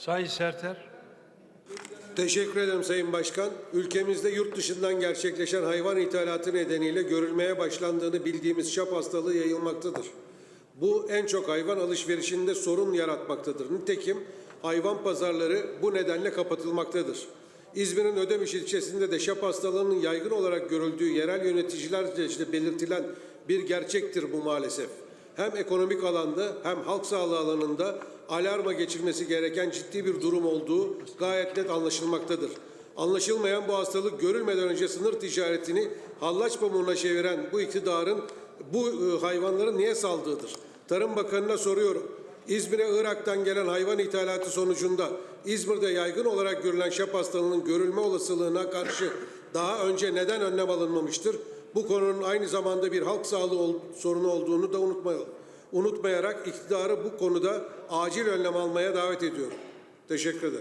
Sayın Serter. Teşekkür ederim Sayın Başkan. Ülkemizde yurt dışından gerçekleşen hayvan ithalatı nedeniyle görülmeye başlandığını bildiğimiz şap hastalığı yayılmaktadır. Bu en çok hayvan alışverişinde sorun yaratmaktadır. Nitekim hayvan pazarları bu nedenle kapatılmaktadır. İzmir'in Ödemiş ilçesinde de şap hastalığının yaygın olarak görüldüğü yerel yöneticilerce işte belirtilen bir gerçektir bu maalesef. Hem ekonomik alanda hem halk sağlığı alanında alarma geçirmesi gereken ciddi bir durum olduğu gayet net anlaşılmaktadır. Anlaşılmayan bu hastalık görülmeden önce sınır ticaretini hallaç pamuğuna çeviren bu iktidarın bu e, hayvanları niye saldığıdır. Tarım Bakanı'na soruyorum. İzmir'e Irak'tan gelen hayvan ithalatı sonucunda İzmir'de yaygın olarak görülen şap hastalığının görülme olasılığına karşı daha önce neden önlem alınmamıştır? Bu konunun aynı zamanda bir halk sağlığı ol- sorunu olduğunu da unutmayalım. Unutmayarak iktidarı bu konuda acil önlem almaya davet ediyorum. Teşekkür ederim.